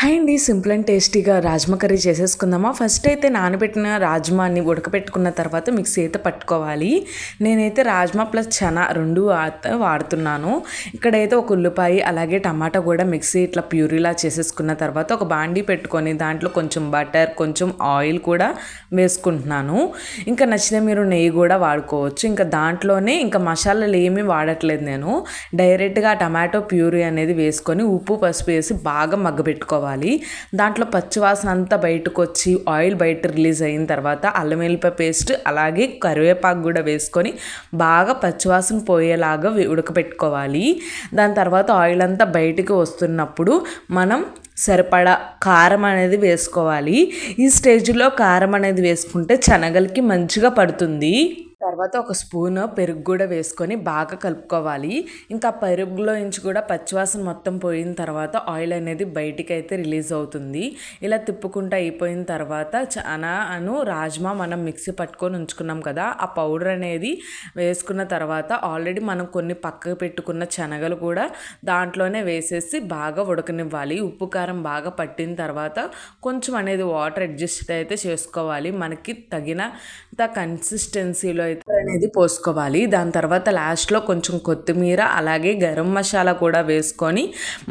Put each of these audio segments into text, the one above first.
Hi అండి simple and టేస్టీగా rajma curry చేసేసుకుందామా? First అయితే నానబెట్టిన రాజ్మాని ఉడకపెట్టుకున్న తర్వాత మిక్సీ అయితే పట్టుకోవాలి. నేనైతే రాజ్మా ప్లస్ చనా రెండు వాడుతున్నాను. ఇక్కడైతే ఒక ఉల్లిపాయ అలాగే టమాటా కూడా మిక్సీ ఇట్లా ప్యూరీలా చేసేసుకున్న తర్వాత ఒక బాండీ పెట్టుకొని దాంట్లో కొంచెం బటర్ కొంచెం ఆయిల్ కూడా వేసుకుంటున్నాను. ఇంకా నచ్చితే మీరు నెయ్యి కూడా వాడుకోవచ్చు. ఇంకా దాంట్లోనే ఇంకా మసాలాలు ఏమీ వాడట్లేదు నేను. డైరెక్ట్గా టమాటో ప్యూరీ అనేది వేసుకొని ఉప్పు పసుపు వేసి బాగా మగ్గబెట్టుకోవాలి దాంట్లో పచ్చివాసన అంతా బయటకు వచ్చి ఆయిల్ బయట రిలీజ్ అయిన తర్వాత అల్లం వెల్లిపాయ పేస్ట్ అలాగే కరివేపాకు కూడా వేసుకొని బాగా పచ్చివాసన పోయేలాగా ఉడకపెట్టుకోవాలి. ఉడకబెట్టుకోవాలి దాని తర్వాత ఆయిల్ అంతా బయటికి వస్తున్నప్పుడు మనం సరిపడా కారం అనేది వేసుకోవాలి. ఈ స్టేజ్లో కారం అనేది వేసుకుంటే శనగలకి మంచిగా పడుతుంది. తర్వాత ఒక స్పూన్ పెరుగు కూడా వేసుకొని బాగా కలుపుకోవాలి. ఇంకా పెరుగులో నుంచి కూడా పచ్చివాసన మొత్తం పోయిన తర్వాత ఆయిల్ అనేది బయటికి అయితే రిలీజ్ అవుతుంది. ఇలా తిప్పుకుంటూ అయిపోయిన తర్వాత చాలా అను రాజ్మా మనం మిక్సీ పట్టుకొని ఉంచుకున్నాం కదా ఆ పౌడర్ అనేది వేసుకున్న తర్వాత ఆల్రెడీ మనం కొన్ని పక్కకు పెట్టుకున్న శనగలు కూడా దాంట్లోనే వేసేసి బాగా ఉడకనివ్వాలి. ఉప్పు కారం బాగా పట్టిన తర్వాత కొంచెం అనేది వాటర్ అడ్జస్ట్ అయితే చేసుకోవాలి. మనకి తగినంత కన్సిస్టెన్సీలో అయితే అనేది పోసుకోవాలి. దాని తర్వాత లాస్ట్లో కొంచెం కొత్తిమీర అలాగే గరం మసాలా కూడా వేసుకొని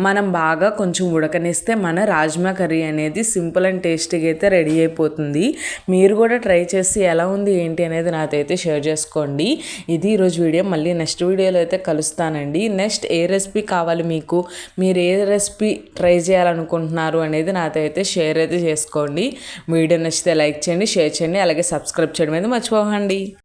మనం బాగా కొంచెం ఉడకనిస్తే మన రాజ్మా కర్రీ అనేది సింపుల్ అండ్ టేస్టీగా అయితే రెడీ అయిపోతుంది. మీరు కూడా ట్రై చేసి ఎలా ఉంది ఏంటి అనేది నాతో అయితే షేర్ చేసుకోండి. ఇది ఈరోజు వీడియో. మళ్ళీ నెక్స్ట్ వీడియోలో అయితే కలుస్తానండి. నెక్స్ట్ ఏ రెసిపీ కావాలి మీకు? మీరు ఏ రెసిపీ ట్రై చేయాలనుకుంటున్నారు అనేది నాతో అయితే షేర్ అయితే చేసుకోండి. వీడియో నచ్చితే లైక్ చేయండి షేర్ చేయండి అలాగే సబ్స్క్రైబ్ చేయడం అయితే మర్చిపోకండి.